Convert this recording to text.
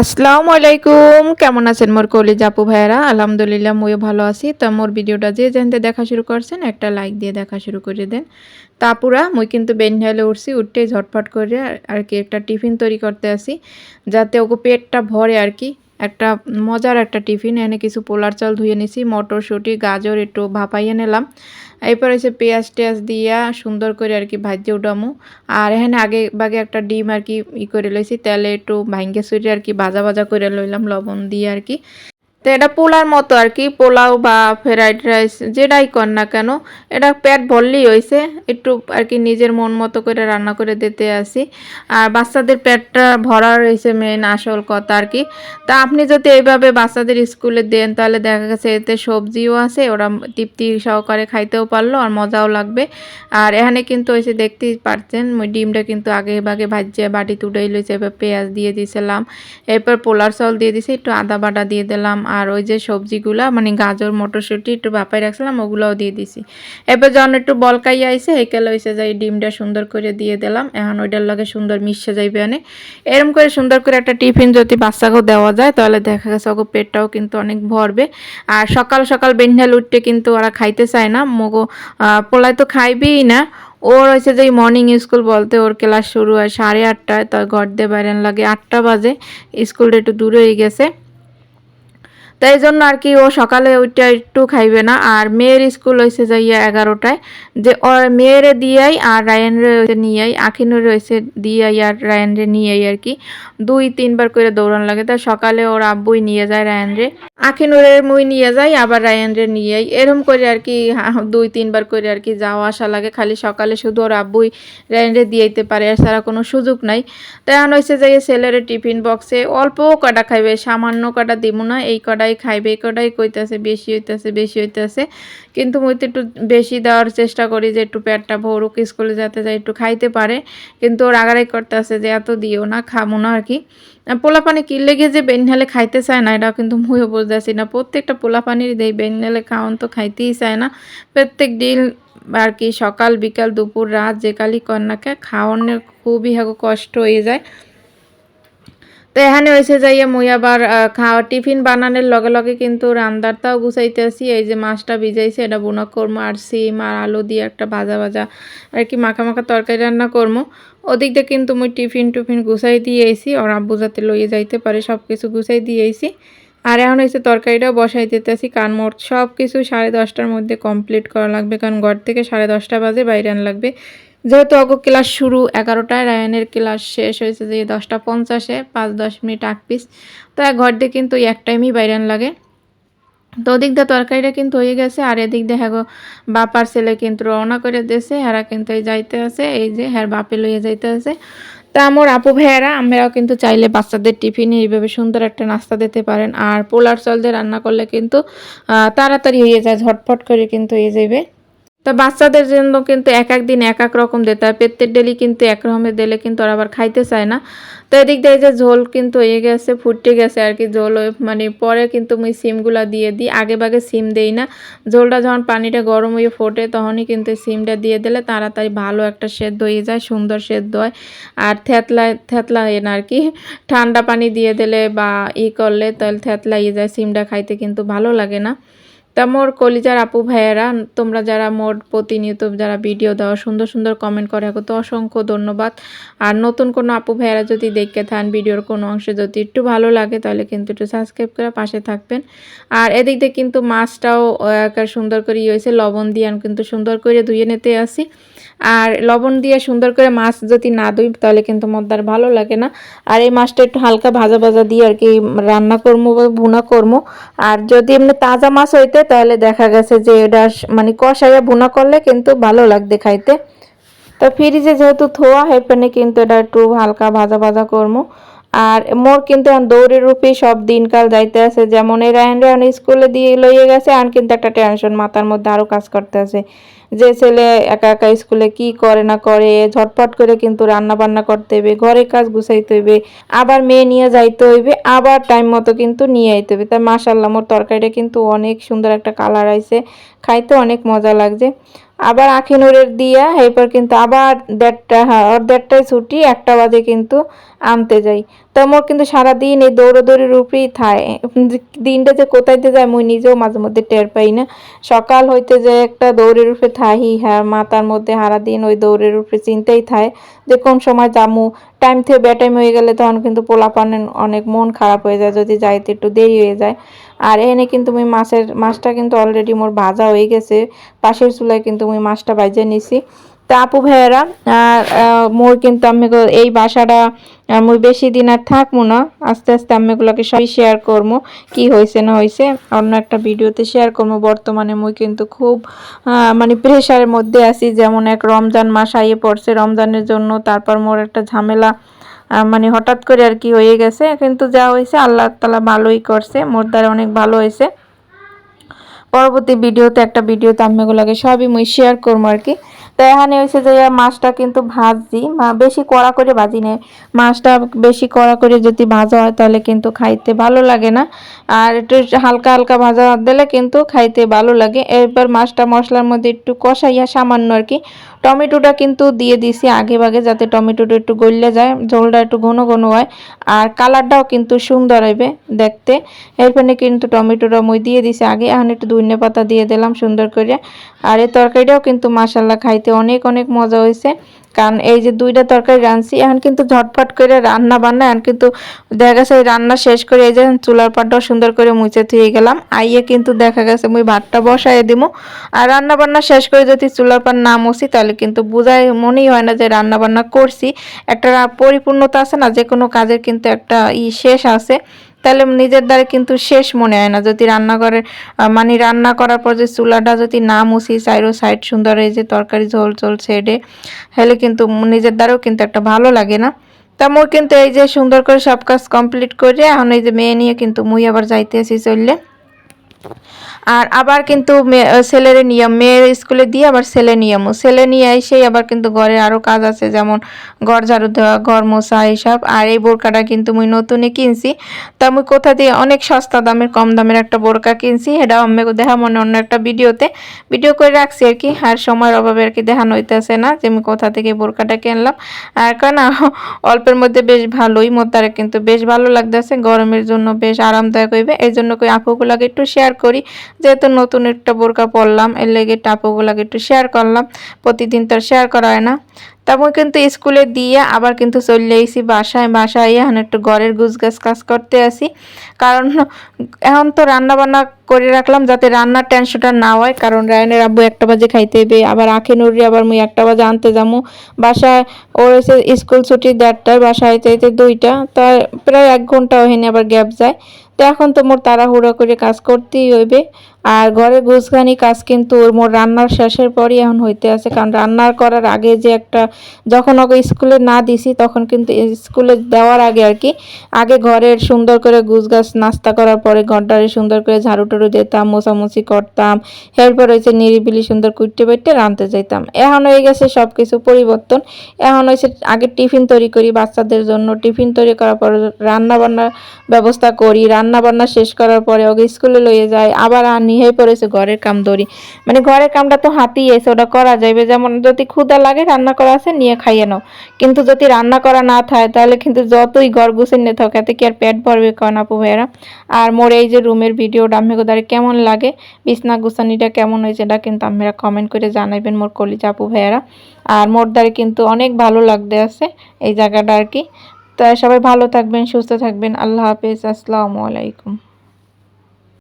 আসসালামু আলাইকুম। কেমন আছেন মোর কলি জাপু ভাইয়েরা? আলহামদুলিল্লাহ ময়ও ভালো আছি। তো মোর ভিডিওটা যে জানতে দেখা শুরু করছেন, একটা লাইক দিয়ে দেখা শুরু করে দেন। তাপুরা মুই কিন্তু বেনহাইলে উঠছি, উঠতেই ঝটফট করে আর কি একটা টিফিন তৈরি করতে আসি, যাতে ওকে পেটটা ভরে আর কি। একটা মজার একটা টিফিন, এনে কিছু পোলার চাল ধুয়ে নিছি, মটরশুঁটি, গাজর একটু ভাপাইয়ে নিলাম। এরপর এসে পেঁয়াজ টেয়াজ দিয়া সুন্দর করে আর কি ভাজ্যে উডামু আর এখানে আগে বাগে একটা ডিম আর কি ই করে লইছি, তেলে একটু ভাঙ্গে সুইটে আর কি ভাজা ভাজা করে লইলাম, লবণ দিয়ে আর কি। তো এটা পোলার মতো আর কি, পোলাও বা ফ্রাইড রাইস যেটাই কর না কেন, এটা পেট ভরলেই হয়েছে একটু আর কি নিজের মন মতো করে রান্না করে দিতে আসি। আর বাচ্চাদের পেটটা ভরা রয়েছে মেন আসল কথা আর কি। তা আপনি যদি এইভাবে বাচ্চাদের স্কুলে দেন, তাহলে দেখা গেছে এতে সবজিও আছে, ওরা তৃপ্তি সহকারে খাইতেও পারল আর মজাও লাগবে। আর এখানে কিন্তু এসে দেখতেই পারছেন ডিমটা কিন্তু আগে ভাগে ভাজিয়ে বাটি তুটাই লইছে, এবার পেঁয়াজ দিয়ে দিয়েছিলাম এরপর পোলার চাল দিয়ে দিছি, একটু আদা বাটা দিয়ে দিলাম। আর ওই যে সবজিগুলা মানে গাজর, মটরশুঁটি একটু বাপাই রাখছিলাম, ওগুলোও দিয়ে দিছি। এবার যখন একটু বলকাই আইসে হেকেল হয়েছে যাই ডিমটা সুন্দর করে দিয়ে দিলাম। এখন ওইটার লগে সুন্দর মিশে যাইবে আনে এরম করে সুন্দর করে একটা টিফিন যদি বাচ্চাকেও দেওয়া যায়, তাহলে দেখা গেছে ওকে পেটটাও কিন্তু অনেক ভরবে। আর সকাল সকাল বেন্ডাল উঠতে কিন্তু ওরা খাইতে চায় না। মগো পোলায় তো খাইবেই না। ওর হয়েছে যে মর্নিং স্কুল বলতে ওর ক্লাস শুরু হয় সাড়ে আটটায় তো ঘর দিয়ে বাইরেন লাগে আটটা বাজে। স্কুলটা একটু দূরে হয়ে গেছে। তাই জন্য আর কি ও সকালে ওইটা একটু খাইবে না। আর মেয়ের স্কুল হয়েছে যাইয়া এগারোটায়। যে ওর মেয়েরে দিয়াই আর রায়ানরে নিয়াই। আখিনুর রয়েছে দিয়াই আর রায়ানরে নিয়াই আর কি। দুই, তিনবার করে দৌড়ান লাগে। তাই সকালে ওর আব্বুই নিয়ে যায় রায়ানরে। আখিনুরের মুই নিয়ে যাই, আবার রায়ানরে নিয়েই। এরম করে আর কি দুই, তিনবার করে আর কি যাওয়া আসা লাগে। খালি সকালে শুধু ওর আব্বুই রায়ানরে দিয়েইতে পারে। আর ছাড়া কোনো সুযোগ নাই। তাই হয়েছে যে ছেলের টিফিন বক্সে অল্প কটা খাইবে। সামান্য কটা দিব না। এই কটাই খাইবে এই কটাই কইতেছে, বেশি হইতেছে বেশি হইতেছে। কিন্তু মুই তো একটু বেশি দেওয়ার চেষ্টা করি যে একটু পেটটা ভরুক, স্কুলে যাতে যাই একটু খাইতে পারে। কিন্তু ওর আগারাই করতে আছে যে এত দিও না, খামো না আর কি আর পোলাপানি কিনলে গিয়ে যে বেনহালে খাইতে চায় না এটা কিন্তু মুইও বুঝতেছি না। প্রত্যেকটা পোলাপানির দেই, বেনহালে খাওয়ান তো খাইতেই চায় না। প্রত্যেক দিন আর কি সকাল, বিকাল, দুপুর, রাত যে কালি কন্যাকে খাওয়ানোর খুবই কষ্ট হয়ে যায়। তো এখানে হয়েছে যাইয়া মুই আবার খাওয়া টিফিন বানানোর লগে লগে কিন্তু রান্দারটাও গুছাইতেছি। এই যে মাছটা ভিজাইছে, এটা বুনা করব আর সিম আর আলু দিয়ে একটা ভাজা ভাজা আর কি মাখা মাখা তরকারি রান্না করব ওদিক দিয়ে কিন্তু মুই টিফিন টুফিন গুছাই দিয়ে আইছি ওর আব্বু যাতে লইয়ে যাইতে পারে সব কিছু গুছাই দিয়ে আইছি আর এখন হয়েছে তরকারিটাও বসাই দিতেছি, কারণ মোট সব কিছু সাড়ে দশটার মধ্যে কমপ্লিট করা লাগবে, কারণ ঘর থেকে সাড়ে দশটা বাজে বাইরে আন লাগবে। যেহেতু অগ ক্লাস শুরু এগারোটায়, রায়নের ক্লাস শেষ হয়েছে যে দশটা পঞ্চাশে, পাঁচ দশ মিনিট আগ পিস। তো এক ঘর দিয়ে কিন্তু এক টাইমই বাইরান লাগে। তো ওদিক দিয়ে তরকারিটা কিন্তু হয়ে গেছে, আর এদিক দিয়ে হ্যাগো বাপার ছেলে কিন্তু রওনা করে দিয়েছে, হেরা কিন্তু এই যাইতে আছে, এই যে হ্যার বাপে লইয়ে যাইতে আছে। তা আমার আপু ভাইয়েরা, আমরাও কিন্তু চাইলে বাচ্চাদের টিফিনে এইভাবে সুন্দর একটা নাস্তা দিতে পারেন। আর পোলার চাল দিয়ে রান্না করলে কিন্তু তাড়াতাড়ি হয়ে যায় ঝটফট করে কিন্তু হয়ে যাবে তা বাচ্চাদের জন্য কিন্তু এক এক দিন এক এক রকম দিতে হয়। প্রত্যেক ডেলি কিন্তু এক রকমের দিলে কিন্তু ওরা আবার খাইতে চায় না। তো এদিক দিয়ে যে ঝোল কিন্তু হয়ে গেছে, ফুটে গেছে আর কি ঝোল। মানে পরে কিন্তু মুই সিমগুলো দিয়ে দিই। আগে ভাগে সিম দেই না। ঝোলটা যখন পানিটা গরম হয়ে ফোটে তখনই কিন্তু সিমটা দিয়ে দিলে তাড়াতাড়ি ভালো একটা সেদ্ধ হয়ে যায়, সুন্দর সেদ্ধ হয়। আর থেতলা থেতলা হয় না আর কি। ঠান্ডা পানি দিয়ে দিলে বা ই করলে তাহলে থেতলা ইয়ে যায়। সিমটা খাইতে কিন্তু ভালো লাগে না। তা মোর কলিজার আপু ভাইয়েরা, তোমরা যারা মোর প্রতিনিয়ত যারা ভিডিও দেওয়া সুন্দর সুন্দর কমেন্ট করে তো অসংখ্য ধন্যবাদ। আর নতুন কোনো আপু ভাইয়েরা যদি দেখতে থান, ভিডিওর কোনো অংশে যদি একটু ভালো লাগে, তাহলে কিন্তু একটু সাবস্ক্রাইব করে পাশে থাকবেন। আর এদিক দিয়ে কিন্তু মাছটাও সুন্দর করে ইয়ে হয়েছে, লবণ দিয়ে কিন্তু সুন্দর করে ধুয়ে নিতে আসি। আর লবণ দিয়ে সুন্দর করে মাছ যদি না ধুই, তাহলে কিন্তু মদ্দার ভালো লাগে না। আর এই মাছটা একটু হালকা ভাজা ভাজা দিয়ে আর কি রান্না করব বা ভুনা করব আর যদি এমনি তাজা মাছ হইতে তাহলে দেখা গেছে যে এটা মানে কষাইয়া বোনা করলে কিন্তু ভালো লাগবে খাইতে। তো ফ্রিজে যেহেতু থোয়া হেপেনে কিন্তু এটা একটু হালকা ভাজা ভাজা করব আর মোর কিন্তু দৌড়ের রূপে সব দিনকাল যাইতে আছে। যেমন এই রায়ন রায়ন স্কুলে দিয়ে লইয়ে গেছে, আর কিন্তু একটা টেনশন মাথার মধ্যে আরও কাজ করতে আছে। যে ছেলে একা একা স্কুলে কি করে না করে, ঝটপট করে কিন্তু রান্না বান্না করতে হইবে ঘরের কাজ গুছাইতে হইবে, আবার মেয়ে নিয়ে যাইতে হইবে, আবার টাইম মতো কিন্তু নিয়ে আইতে হইবে। তাই মাশাল্লাহ মোর তরকারিটা কিন্তু অনেক সুন্দর একটা কালার আইছে, খাইতে অনেক মজা লাগছে। আবার আখিনুরের দিয়া, এরপর কিন্তু আবার দেড়টা হ্যাঁ ওর দেড়টায় ছুটি, একটা বাজে কিন্তু আনতে যাই। তো মোর কিন্তু সারাদিন এই দৌড়াদৌড়ির উপরেই থায়। দিনটা যে কোথায় যায়, মুই নিজেও মাঝে মধ্যে টের পাই না। সকাল হইতে যে একটা দৌড়ের উপরে থাহি হ্যাঁ মাথার মধ্যে হারা দিন ওই দৌড়ের উপরে চিন্তাই থায় যে কোন সময় জামু টাইম থেকে বেটাইম হয়ে গেলে তখন কিন্তু পোলাপানের অনেক মন খারাপ হয়ে যায়, যদি যাইতে একটু দেরি হয়ে যায়। আর এনে কিন্তু আমি মাছের, মাছটা কিন্তু অলরেডি মোর ভাজা হয়ে গেছে। পাশের চুলায় কিন্তু আমি মাছটা ভাজে নিছি। তা আপু ভাইয়েরা মোর কিন্তু আমি এই বাসাটা মুই বেশি দিন আর থাকব না। আস্তে আস্তে আমি এগুলোকে সবই শেয়ার করব, কি হয়েছে না হয়েছে অন্য একটা ভিডিওতে শেয়ার করব। বর্তমানে মুই কিন্তু খুব মানে প্রেশারের মধ্যে আছি। যেমন এক রমজান মাস আইয়ে পড়ছে। রমজানের জন্য তারপর মোর একটা ঝামেলা মানে হঠাৎ করে আর কি হয়ে গেছে। কিন্তু যা হয়েছে, আল্লাহ তালা ভালোই করছে। মোর দ্বারা অনেক ভালো হয়েছে। পরবর্তী ভিডিওতে, একটা ভিডিওতে আমি এগুলোকে সবই মুই শেয়ার করব আর কি। তো এখানে হয়েছে যে মাছটা কিন্তু ভাজি বেশি কড়া করে ভাজি নেই। মাছটা বেশি কড়া করে যদি ভাজা হয় তাহলে কিন্তু খাইতে ভালো লাগে না। আর একটু হালকা হালকা ভাজা দিলে কিন্তু খাইতে ভালো লাগে। এরপর মাছটা মশলার মধ্যে একটু কষাইয়া সামান্য আর কি টমেটোটা কিন্তু দিয়ে দিছি আগে ভাগে যাতে টমেটোটা একটু গলে যায়, ঝোলটা একটু ঘন ঘন হয়। আর কালারটাও কিন্তু সুন্দর হবে দেখতে। এরপরে কিন্তু টমেটোটা মই দিয়ে দিছি আগে। এখন একটু ধনে পাতা দিয়ে দিলাম সুন্দর করে আর এই তরকারিটাও কিন্তু মাসাল্লাহ খাইতে অনেক অনেক মজা হয়েছে। কারণ এই যে দুইটা তরকারি রাঁধছি, এখন কিন্তু ঝটপট করে রান্না বান্না এখন কিন্তু দেখা গেছে রান্না শেষ করে এই যে চুলার পাটটাও সুন্দর করে মুছে থুয়ে গেলাম। আইয়ে কিন্তু দেখা গেছে মুই ভাতটা বসাই দিব আর রান্না বান্না শেষ করে যদি চুলার পাট না মুছি, তাহলে কিন্তু বোঝাই মনেই হয় না যে রান্না বান্না করছি। একটা পরিপূর্ণতা আছে না, যে কোনো কাজের কিন্তু একটা ই শেষ আছে। তাহলে নিজের দ্বারা কিন্তু শেষ মনে হয় না। যদি রান্নাঘরে মানে রান্না করার পর যে চুলাটা যদি না মুছি সাইডও সাইড সুন্দর এই যে তরকারি ঝোল ঝোল সেডে হলে কিন্তু নিজের দ্বারাও কিন্তু একটা ভালো লাগে না। তা মোর কিন্তু এই যে সুন্দর করে সব কাজ কমপ্লিট করে, এখন এই যে মেয়ে নিয়ে কিন্তু মুই আবার যাইতে আসি চললে। আর আবার কিন্তু ছেলের নিয়ম, মেয়ের স্কুলে দিয়ে আবার ছেলে নিয়মও ছেলে নিয়ে এসেই আবার কিন্তু ঘরে আরও কাজ আছে, যেমন ঘর ঝাড়ু দেওয়া, ঘর মোছা, এইসব। আর এই বোরকাটা কিন্তু মুই নতুনই কিনছি। তা মুই কোথা দিয়ে অনেক সস্তা দামের, কম দামের একটা বোরকা কিনছি। এটা আমি দেখা মনে অন্য একটা ভিডিওতে। ভিডিও করে রাখছি আর কি। আর সময়ের অভাবে আর কি দেখানো হইতেছে না যে আমি কোথা থেকে বোরকাটা কিনলাম। আর কারণ অল্পের মধ্যে বেশ ভালোই, মোতারে কিন্তু বেশ ভালো লাগতেছে। গরমের জন্য বেশ আরামদায়ক হইবে। এই জন্য কই আপুগুলাকে একটু শেয়ার করি। যেহেতু নতুন একটা বোরকা পরলাম, এর লেগে টাপুগুলাকে একটু শেয়ার করলাম। প্রতিদিন তো শেয়ার করা হয় না। তারপর কিন্তু স্কুলে দিয়ে আবার কিন্তু চলে এসি বাসায় বাসায় এখন একটু ঘরের গুছগাছ কাজ করতে আসি। কারণ এখন তো রান্না বান্না করে রাখলাম যাতে রান্নার টেনশনটা না হয়। কারণ রায়নের আব্বু একটা বাজে খাইতে হবে আবার আখে নুরি আবার মুই একটা বাজে আনতে যাব বাসায় ওর স্কুল ছুটি দেড়টায়, বাসায় আইতে দুইটা। তার প্রায় এক ঘণ্টা ওখানে আবার গ্যাপ যায়। তো এখন তো মোর তাড়াহুড়া করে কাজ করতেই হইবে। আর ঘরে গুছগানি কাজ কিন্তু ওর মোর রান্নার শেষের পরই এখন হইতে আছে। কারণ রান্নার করার আগে যে একটা যখন ওকে স্কুলে না দিছি, তখন কিন্তু স্কুলে দেওয়ার আগে আর কি, আগে ঘরের সুন্দর করে গুছগাছ নাস্তা করার পরে ঘরটারে সুন্দর করে ঝাড়ু টাড়ু দিতাম, মোছামুছি করতাম, এরপর হয়েছে নিরিবিলি সুন্দর কুটতে বেটে রাঁধতে যাইতাম। এখন হয়ে গেছে সব কিছু পরিবর্তন। এখন হয়েছে আগে টিফিন তৈরি করি বাচ্চাদের জন্য। টিফিন তৈরি করার পর রান্না বান্নার ব্যবস্থা করি। রান্না বান্না শেষ করার পরে ওকে স্কুলে লইয়ে যায় আবার আনি হয়ে পড়েছে, ঘরের কাম ধরি মানে ঘরের কামটা তো হাতেই এসে ওটা করা যাবে যেমন যদি ক্ষুদা লাগে, রান্না করা আছে, নিয়ে খাইয়ে নাও। কিন্তু যদি রান্না করা না থাকে, তাহলে কিন্তু যতই ঘর গুছে নিয়ে থাকে, এতে কি আর পেট ভরবে কারণ আপু ভাইয়েরা? আর মোর এই যে রুমের ভিডিওটা, আমি কোথায় কেমন লাগে? বিছনা গুছানিটা কেমন হয়েছে? এটা কিন্তু আপনারা কমেন্ট করে জানাইবেন মোর কলিজা আপু ভাইয়েরা। আর মোর দ্বারে কিন্তু অনেক ভালো লাগতে আছে এই জায়গাটা আর কি। তাই সবাই ভালো থাকবেন, সুস্থ থাকবেন। আল্লাহ হাফেজ। আসসালামু আলাইকুম।